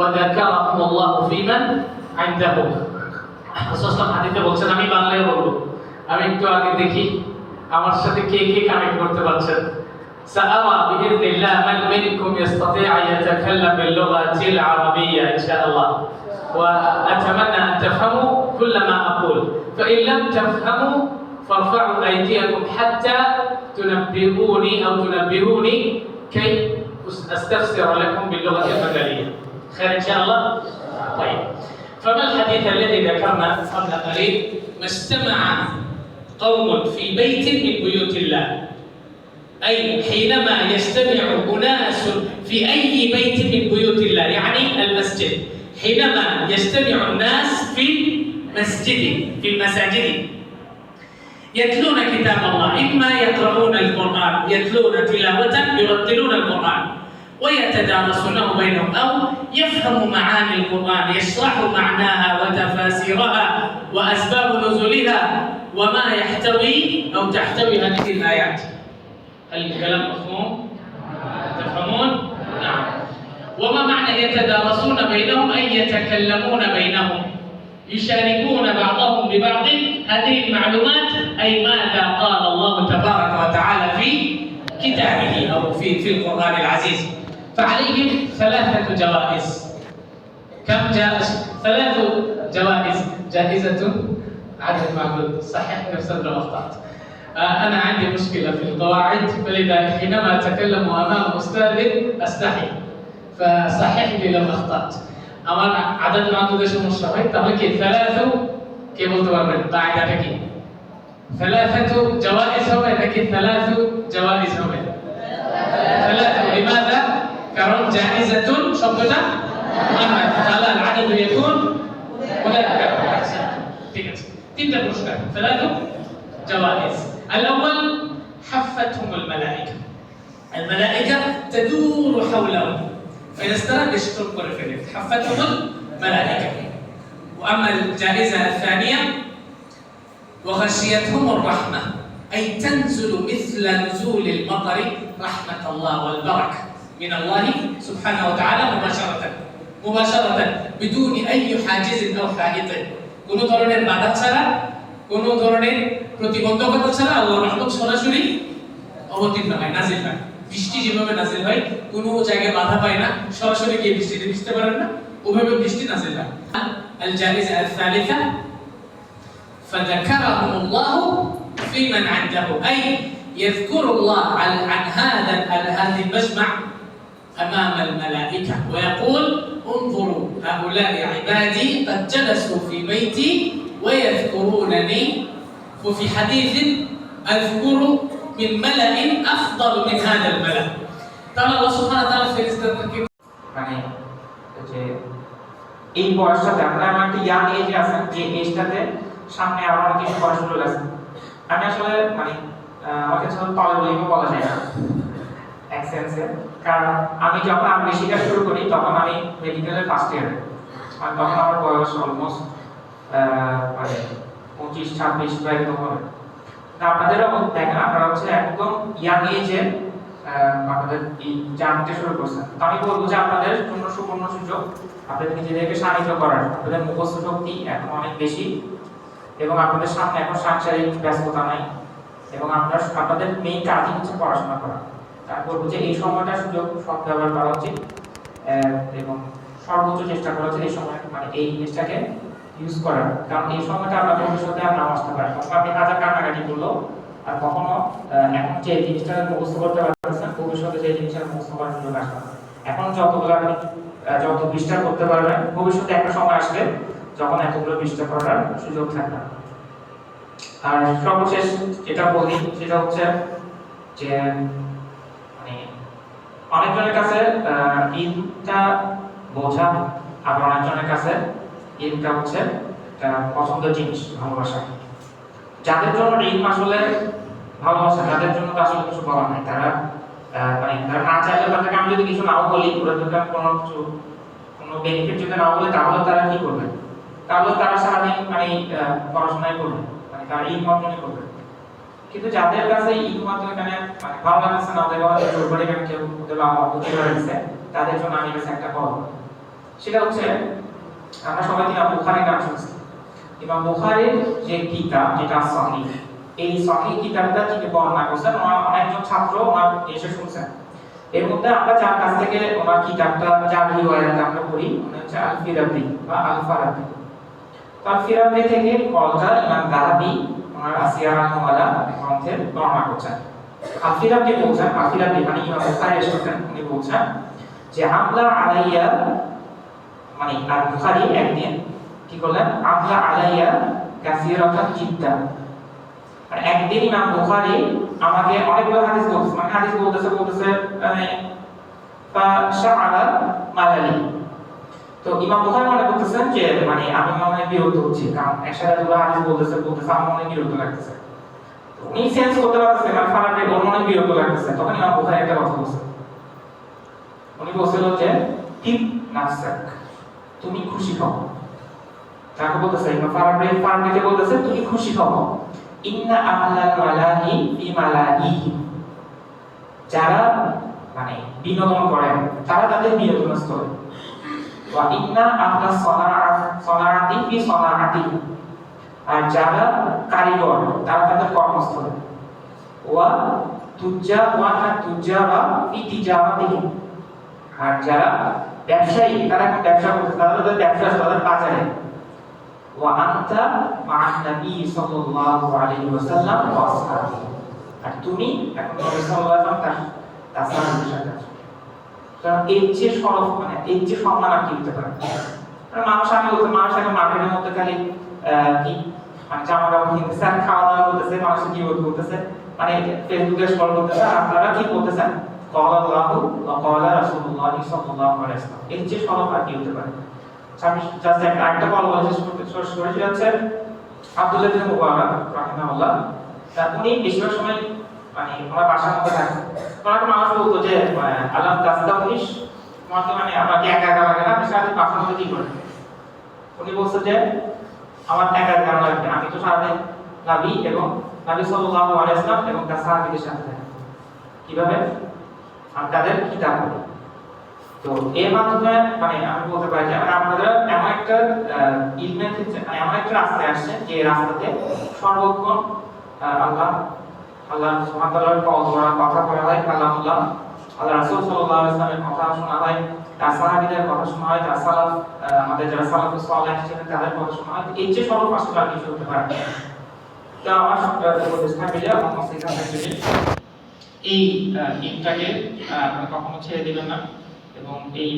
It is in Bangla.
وذكرهم الله في من عنده রাসূল হাদিসে বলছেন আমি বাংলায় বলবো আমি একটু আগে দেখি আমার সাথে কে কে কানেক্ট করতে পারছেন سأرى بإذن الله من منكم يستطيع أن يتكلم باللغة العربية إن شاء الله وأتمنى أن تفهموا كل ما أقول فإن لم تفهموا فارفعوا أيديكم حتى تنبهوني أو تنبهوني كي أستفسر لكم باللغة المجالية خير إن شاء الله؟ طيب. فما الحديث الذي ذكرنا قبل قليل؟ ما اجتمع قوم في بيت من بيوت الله. أي حينما يجتمع أناس في أي بيت من بيوت الله يعني المسجد. حينما يجتمع الناس في مسجد في المساجد. يتلون كتاب الله إما يقرؤون القرآن يتلون تلاوة يرتلون القرآن ويتدارسونه بينهم أو يفهم معاني القرآن يشرح معناها وتفاسيرها وأسباب نزولها وما يحتوي أو تحتوي هذه الآيات هل الكلام مفهوم؟ تفهمون؟ نعم وما معنى يتدارسون بينهم أي يتكلمون بينهم يشاركون بعضهم ببعض هذه المعلومات أي ماذا قال الله تبارك وتعالى في كتابه أو في في القرآن العزيز فعليهم ثلاثة جوائز كم جاء ثلاث جوائز جائزة عدد معدود صحح نفس الأخطاء آه، أنا عندي مشكلة في القواعد فلذا حينما أتكلم أمام أستاذ أستحي فصحح لي لو أخطأت আমার আদাত মাহমুদের সমস্যা হয় তাহলে কি ثلاثة কে বলতে পারবেন কায়দাটা কি ثلاثة جوائز হবে নাকি ثلاث جوائز হবে ثلاثة لماذا؟ কারণ জাইজাতুন শব্দটা মুআন্নাথ তাহলে العدد يكون مذكر ঠিক আছে তিনটা পুরস্কার ثلاث جوائز الأول حفتهم الملائكة الملائكة تدور حولهم فإذا استرد يشترك بالفعل حفتهم الملائكة وأما الجائزة الثانية وغشيتهم الرحمة أي تنزل مثل نزول المطر رحمة الله والبركة من الله سبحانه وتعالى مباشرة مباشرة بدون أي حاجز أو حائط কোনো ধরনের বাধা ছাড়া কোনো ধরনের প্রতিবন্ধকতা ছাড়া আল্লাহর রহমত সরাসরি অবতীর্ণ হয় নাজিল হয় বৃষ্টি যেভাবে নাজিল হয় কোনো জায়গায় বাধা পায় না সরাসরি গিয়ে বৃষ্টিতে ভিজতে পারেন না ওভাবে বৃষ্টি নাজিল হয় الجائزة الثالثة فذكرهم الله في من عنده أي يذكر الله عن, عن هذا عن هذا المجمع أمام الملائكة ويقول انظروا هؤلاء عبادي قد جلسوا في بيتي ويذكرونني وفي حديث أذكر من ملأ أفضل من هذا الملأ তাহলে আল্লাহ সুবহানাহু ওয়া তাআলা ফেরেশতাদেরকে মানে যে এই বয়সটাতে আমরা আমার একটা ইয়াং এজে আছেন যে এজটাতে সামনে আমার কিছু বয়সগুলো আছে আমি আসলে মানে আহ, আমাকে আসলে তলে বলিও বলা যায় না এক সেন্সে কারণ আমি যখন আমি শেখা শুরু করি, তখন আমি মেডিকেলের ফার্স্ট ইয়ারে মানে তখন আমার বয়স অলমোস্ট মানে পঁচিশ, ছাব্বিশ বা হবে। আপনাদেরও দেখেন, আপনারা হচ্ছে একদম ইয়াং এজে আপনাদের জানতে শুরু করছেন। তো আমি বলব যে আপনাদের জন্য সুবর্ণ সুযোগ, আপনাদের নিজেদেরকে শানিত করার, আপনাদের মুখস্থ শক্তি এখন অনেক বেশি এবং আপনাদের সামনে এখন সাংসারিক ব্যস্ততা নাই এবং আপনার, আপনাদের মেইন কাজই হচ্ছে পড়াশোনা করা। তাই বলব যে এই সময়টা সুযোগ সৎ ব্যবহার করা উচিত এবং সর্বোচ্চ চেষ্টা করা উচিত এই সময় মানে এই জিনিসটাকে ইউজ করার। কারণ এই সময়টা আপনার ভবিষ্যতে আর নাও আসতে পারে তখন আপনি হাজার কান্নাকাটি করল আর কখনো এখন যে জিনিসটা মুখস্থ করতে পারতেছেন, ভবিষ্যতে যে জিনিসটা মুখস্থ করার সুযোগ আসবে এখন যতগুলো আপনি যত বিস্তার করতে পারবেন, ভবিষ্যতে একটা সময় আসবে যখন এতগুলো বিস্তার করার সুযোগ থাকবে। আর সর্বশেষ যেটা বলি, সেটা হচ্ছে যে অনেকজনের কাছে ঈদটা বোঝা আবার অনেকজনের কাছে ঈদটা হচ্ছে পছন্দের জিনিস, ভালোবাসা। যাদের জন্য ঈদ আসলে ভালোবাসা, তাদের জন্য তো আসলে কিছু বলার নাই। তারা মানে তারা না চাইলে তাদেরকে আমি যদি কিছু নাও বলি ওদেরকে আমি কোনো কিছু, কোনো বেনিফিট যদি নাও বলি, তাহলে তারা কি করবে? তাহলে তারা সারাদিন মানে পড়াশোনায় করবে মানে তারা ঈদ মাধ্যমে করবে। কিন্তু যাদের কাছে ঈদ মাধ্যমে এখানে মানে ভালো লাগছে না ওদের বাবা জোর করে এখানে কেউ ওদের বাবা বুঝতে পারছে তাদের জন্য আমি কাছে একটা কল সেটা হচ্ছে, আমরা সবাই ইমাম বুখারীর নাম শুনছি? ইমাম বুখারীর যে কিতাব, যেটা সহিহ, এই সহিহ কিতাবটা যিনি বর্ণনা করছেন। অনেকজন ছাত্র ওনার এসে শুনছেন। এর মধ্যে আমরা যার কাছ থেকে ওনার কিতাবটা যার রিওয়ায়াত আমরা পড়ি উনি হচ্ছে আল ফিরাবি বা আল ফারাবি তো আল থেকে কলটা ইমাম দাহাবি আসিয়া রাহমালা গ্রন্থে বর্ণনা করছেন। আল ফিরাবি বলছেন আল ফিরাবি মানে ইমাম বুখারী এসেছেন উনি বলছেন যে আমলা আলাইয়া মানে আর বুখারী একদিন কি করলেন? আমলা আলাইয়া কাসিরাতান জিদ্দা। মানে একদিন ইমাম বুখারী আমাকে অনেকগুলো হাদিস বলতেছে। মানে হাদিস বলতেছে বলতেছে মানে ফা শাআলা মালালি। তো ইমাম বুখারী মনে করতেছেন যে মানে আমি মনে বিরক্ত হচ্ছি, কারণ একসাথে দুটো হাদিস বলতেছে বলতেছে আমার মনে বিরক্ত লাগতেছে। উনি সেন্স করতে পারতেছে মানে ফারাকে ওর মনে বিরক্ত লাগতেছে। তখন ইমাম বুখারী একটা কথা বলছে। উনি বলছিল যে ঠিক নাফসাক, তুমি খুশি হও। তাকে বলতেছে, ইমাম ফারাকে ফারাকে বলতেছে, তুমি খুশি হও। ইন্না আহলাল মালাহি ফি মালাহিহি। যারা মানে বিনোদন করেন, তারা তাদের বিনোদন স্থলে ওয়া ইন্না আহলা সনাআত সনাআতি ফি সনাআতি আর যারা কারিগর, তারা তাদের কর্মস্থলে। ওয়া তুজ্জা ওয়া না তুজ্জারা ফি তিজারাতিহি আর যারা ব্যবসায়ী, তারা ব্যবসা করতে তারা তাদের ব্যবসা তাদের বাজারে। ওয়া আনতা মা'আন নবী সাল্লাল্লাহু আলাইহি ওয়াসাল্লাম ওয়া আসহাবিহি। আর তুমি এখন নবী সাল্লাল্লাহু আলাইহি ওয়াসাল্লাম, তার সাথে কারণ এর চেয়ে সহজ মানে এর চেয়ে সম্মান আর কি দিতে পারে? মানুষ আমি বলতে, মানুষ এখন মার্কেটের মধ্যে খালি কি? মানে জামা কাপড় কিনতেছে আর খাওয়া দাওয়া করতেছে মানুষ কি বলতেছে? মানে ফেসবুকে স্ক্রল করতেছে আপনারা কি করতেছেন? কলা আল্লাহু ওয়া কলা রাসূলুল্লাহ সাল্লাল্লাহু আলাইহি ওয়াসাল্লাম। এর চেয়ে সহজ আর কি হতে পারে? আচ্ছা, একটা কল শেষ করতে হচ্ছে আব্দুল্লাহ বিন মুবারক রাহিমাহুল্লাহ। উনি বেশিরভাগ সময় মানে ওনার বাসার মধ্যে থাকেন ওনাকে মানুষ বলতো যে আল্লাহ দাস্তা উনিশ তোমাকে মানে আপনাকে একা একা লাগে না আপনি সারাদিন বাসার মধ্যে কি করেন উনি বলছে যে, আমার একা একা লাগবে আমি তো সারাদিন নাবি এবং নাবি সাল্লাল্লাহু আলাইহি ওয়াসাল্লাম এবং তার সাহাবীদের সাথে থাকি। কীভাবে? আমি তাদের কিতাব পড়ি তো এর মাধ্যমে মানে আমি বলতে পারি যে মানে আপনারা এমন একটা ইলমের ক্ষেত্রে মানে এমন একটা রাস্তায় আসছেন যে রাস্তাতে সর্বক্ষণ আল্লাহ আল্লাহ সুবহানাহু ওয়া তাআলার কথা হয় কালামুল্লাহ। আল্লাহ রাসূল সাল্লাল্লাহু আলাইহি কথা শোনা হয় তার সাহাবীদের কথা শোনা হয় তার সালাফ আমাদের যারা সালাফুস সালেহ ছিলেন তাদের কথা শোনা হয় এই যে সর্ব আসলে আর কিছু হতে পারে। তো আমার যে আমার থেকে এই ইনটাকে কখনো ছেড়ে দিবেন না। এবং এই